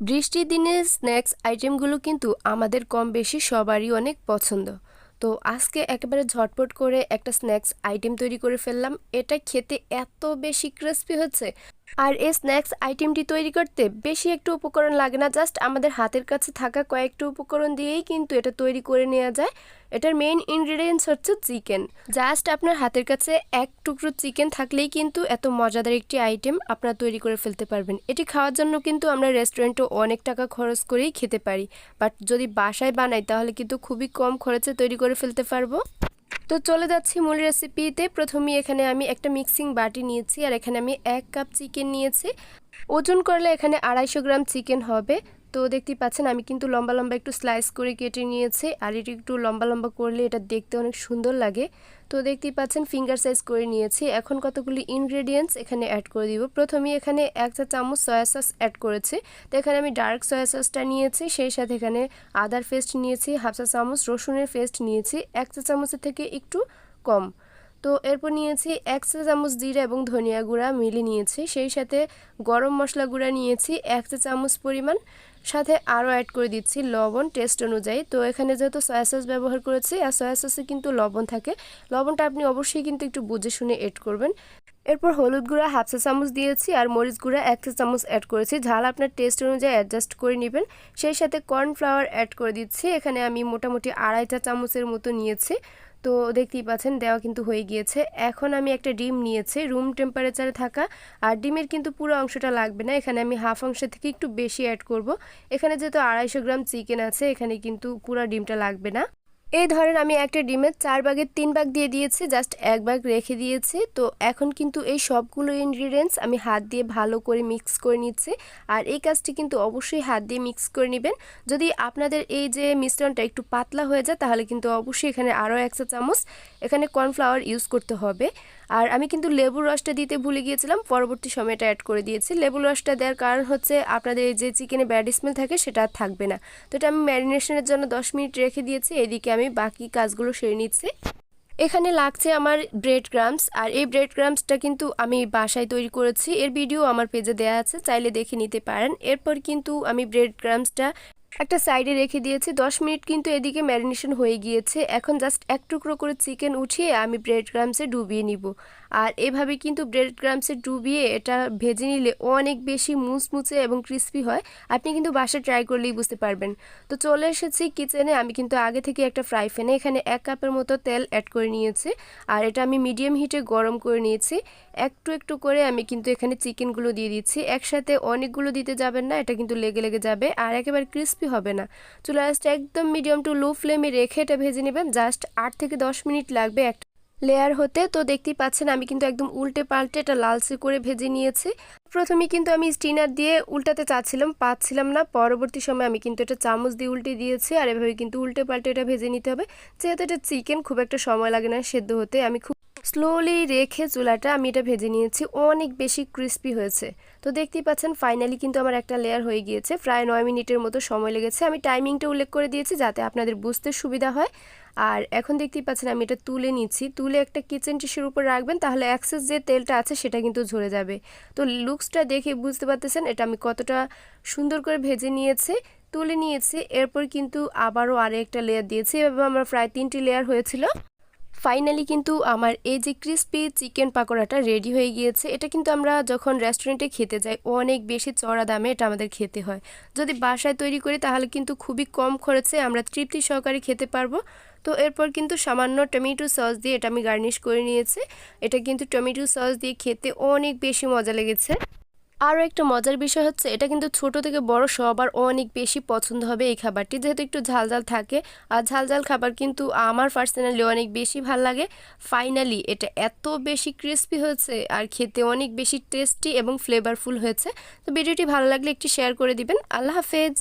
বৃষ্টির দিনে স্ন্যাক্স আইটেমগুলো কিন্তু আমাদের কম বেশি সবারই অনেক পছন্দ। তো আজকে একেবারে ঝটপট করে একটা স্ন্যাক্স আইটেম তৈরি করে ফেললাম। এটা খেতে এত বেশি ক্রিস্পি হচ্ছে। আর এই স্ন্যাক্স আইটেমটি তৈরি করতে বেশি একটু উপকরণ লাগে না, জাস্ট আমাদের হাতের কাছে থাকা কয়েকটা উপকরণ দিয়েই কিন্তু এটা তৈরি করে নেওয়া যায়। এটার মেইন ইনগ্রিডিয়েন্টস হচ্ছে চিকেন জাস্ট আপনার হাতের কাছে এক টুকরো চিকেন থাকলেই কিন্তু এত মজাদার একটি আইটেম আপনারা তৈরি করে ফেলতে পারবেন। এটি খাওয়ার জন্য কিন্তু আমরা রেস্টুরেন্টে অনেক টাকা খরচ করেই খেতে পারি। বাট যদি বাসায় বানাই, তাহলে কিন্তু খুবই কম খরচে তৈরি করে ফেলতে পারব। তো চলে যাচ্ছি মূল রেসিপিতে প্রথমেই এখানে আমি একটা মিক্সিং বাটি নিয়েছি আর এখানে আমি এক কাপ চিকেন নিয়েছি। ওজন করলে এখানে আড়াইশো গ্রাম চিকেন হবে। তো দেখতেই পাচ্ছেন, আমি কিন্তু লম্বা লম্বা একটু স্লাইস করে কেটে নিয়েছি। আর এটি একটু লম্বা লম্বা করলে এটা দেখতে অনেক সুন্দর লাগে। তো দেখতেই পাচ্ছেন ফিঙ্গার সাইজ করে নিয়েছি। এখন কতগুলি ইনগ্রেডিয়েন্টস এখানে অ্যাড করে দিব। প্রথমেই এখানে এক চা চামচ সয়া সস অ্যাড করেছি। তো এখানে আমি ডার্ক সয়া সসটা নিয়েছি, সেই সাথে এখানে আদার পেস্ট নিয়েছি হাফ চা চামচ রসুনের পেস্ট নিয়েছি। এক চা চামচের থেকে একটু কম। তো এরপর নিয়েছি এক চা চামচ জিরা এবং ধনিয়া গুঁড়া মিলিয়ে নিয়েছি। সেই সাথে গরম মশলা গুঁড়া নিয়েছি এক চা চামচ পরিমাণ। সাথে আরও অ্যাড করে দিচ্ছি লবণ টেস্ট অনুযায়ী। তো এখানে যেহেতু সয়া সস ব্যবহার করেছি, আর সয়া সসে কিন্তু লবণ থাকে। লবণটা আপনি অবশ্যই কিন্তু একটু বুঝে শুনে এড করবেন। এরপর হলুদ গুঁড়া হাফ চা চামচ দিয়েছি, আর মরিচ গুঁড়া এক চা চামচ অ্যাড করেছি। ঝাল আপনার টেস্ট অনুযায়ী অ্যাডজাস্ট করে নেবেন। সেই সাথে কর্নফ্লাওয়ার অ্যাড করে দিচ্ছি। এখানে আমি মোটামুটি আড়াইটা চামচের মতো নিয়েছি। তো দেখতেই পাচ্ছেন, দেওয়া কিন্তু হয়ে গিয়েছে। এখন আমি একটা ডিম নিয়েছি, রুম টেম্পারেচারে থাকা। আর ডিমের কিন্তু পুরো অংশটা লাগবে না, এখানে আমি হাফ অংশ থেকে একটু বেশি অ্যাড করব। এখানে যেহেতু আড়াইশো গ্রাম চিকেন আছে, এখানে কিন্তু পুরো ডিমটা লাগবে না। এই ধরেন আমি একটা ডিমের চার ভাগের তিন ভাগ দিয়ে দিয়েছি জাস্ট এক ভাগ রেখে দিয়েছি। তো এখন কিন্তু এই সবগুলো ইনগ্রিডিয়েন্টস আমি হাত দিয়ে ভালো করে মিক্স করে নিচ্ছি। আর এই কাজটি কিন্তু অবশ্যই হাত দিয়ে মিক্স করে নেবেন। যদি আপনাদের এই যে মিশ্রণটা একটু পাতলা হয়ে যায়, তাহলে কিন্তু অবশ্যই এখানে আরও এক চা চামচ এখানে কর্নফ্লাওয়ার ইউজ করতে হবে। আর আমি কিন্তু লেবুর রসটা দিতে ভুলে গিয়েছিলাম, পরবর্তী সময় এটা অ্যাড করে দিয়েছি। লেবুর রসটা দেওয়ার কারণ হচ্ছে আপনাদের যে চিকেনে ব্যাড স্মেল থাকে সেটা আর থাকবে না। তো এটা আমি ম্যারিনেশনের জন্য দশ মিনিট রেখে দিয়েছি, এদিকে আমি বাকি কাজগুলো সেরে নিচ্ছি। এখানে লাগছে আমার ব্রেড গ্রামস আর এই ব্রেড গ্রামসটা কিন্তু আমি বাসায় তৈরি করেছি। এর ভিডিও আমার পেজে দেওয়া আছে, চাইলে দেখে নিতে পারেন। এরপর কিন্তু আমি ব্রেড গ্রামসটা একটা সাইডে রেখে দিয়েছি, দশ মিনিট কিন্তু এদিকে ম্যারিনেশন হয়ে গিয়েছে। এখন জাস্ট এক টুকরো করে চিকেন উঠিয়ে আমি ব্রেড গ্রামসে ডুবিয়ে নিব। আর এভাবে কিন্তু ব্রেড গ্রামসে ডুবিয়ে এটা ভেজে নিলে অনেক বেশি মুচমুচে এবং ক্রিস্পি হয়। আপনি কিন্তু বাসায় ট্রাই করলেই বুঝতে পারবেন। তো চলে এসেছি কিচেনে, আমি কিন্তু আগে থেকে একটা ফ্রাই প্যানে এখানে এক কাপের মতো তেল অ্যাড করে নিয়েছি। আর এটা আমি মিডিয়াম হিটে গরম করে নিয়েছি। একটু একটু করে আমি কিন্তু এখানে চিকেনগুলো দিয়ে দিচ্ছি। একসাথে অনেকগুলো দিতে যাবেন না, এটা কিন্তু লেগে লেগে যাবে। আর একেবারে ক্রিস্পি হবে না। চুলা একদম মিডিয়াম টু লো ফ্লেমে রেখে এটা ভেজে নেবেন। জাস্ট আট থেকে দশ মিনিট লাগবে একটা লেয়ার হতে। তো দেখতেই পাচ্ছেন, আমি কিন্তু একদম উল্টে পাল্টে এটা লালচে করে ভেজে নিয়েছি। প্রথমে কিন্তু আমি স্টিনার দিয়ে উল্টাতে চাচ্ছিলাম, পাচ্ছিলাম না। পরবর্তী সময় আমি কিন্তু এটা চামচ দিয়ে উল্টে দিয়েছি আর এভাবে কিন্তু উল্টে পাল্টে এটা ভেজে নিতে হবে। যেহেতু এটা চিকেন খুব একটা সময় লাগে না সেদ্ধ হতে। আমি খুব স্লোলি রেখে চুলাটা আমি এটা ভেজে নিয়েছি। অনেক বেশি ক্রিস্পি হয়েছে। তো দেখতেই পাচ্ছেন ফাইনালি কিন্তু আমার একটা লেয়ার হয়ে গিয়েছে। প্রায় নয় মিনিটের মতো সময় লেগেছে। আমি টাইমিংটা উল্লেখ করে দিয়েছি যাতে আপনাদের বুঝতে সুবিধা হয়। আর এখন দেখতেই পাচ্ছেন, আমি এটা তুলে নিচ্ছি। তুলে একটা কিচেন টিস্যুর উপর রাখবেন, তাহলে অ্যাক্সেস যে তেলটা আছে, সেটা কিন্তু ঝরে যাবে। তো লুকসটা দেখে বুঝতে পারতেছেন, এটা আমি কতটা সুন্দর করে ভেজে নিয়েছে, তুলে নিয়েছি। এরপর কিন্তু আবারও আরেকটা লেয়ার দিয়েছি। এভাবে আমার প্রায় তিনটি লেয়ার হয়েছিল। ফাইনালি কিন্তু আমার এই যে ক্রিস্পি চিকেন পাকোড়াটা রেডি হয়ে গিয়েছে, এটা কিন্তু আমরা যখন রেস্টুরেন্টে খেতে যাই, অনেক বেশি চড়া দামে এটা আমাদের খেতে হয়। যদি বাসায় তৈরি করি তাহলে কিন্তু খুবই কম খরচে আমরা তৃপ্তি সহকারে খেতে পারব। তো এরপর কিন্তু সামান্য টমেটো সস দিয়ে এটা আমি গার্নিশ করে নিয়েছি। এটা কিন্তু টমেটো সস দিয়ে খেতে অনেক বেশি মজা লেগেছে। আরও একটা মজার বিষয় হচ্ছে, এটা কিন্তু ছোট থেকে বড় সবার অনেক বেশি পছন্দ হবে এই খাবারটি। যেহেতু একটু ঝাল ঝাল থাকে, আর ঝাল ঝাল খাবার কিন্তু আমার পার্সোনালি অনেক বেশি ভালো লাগে। ফাইনালি এটা এত বেশি ক্রিস্পি হয়েছে, আর খেতে অনেক বেশি টেস্টি এবং ফ্লেভারফুল হয়েছে। তো ভিডিওটি ভালো লাগলে একটি শেয়ার করে দিবেন। আল্লাহ হাফেজ!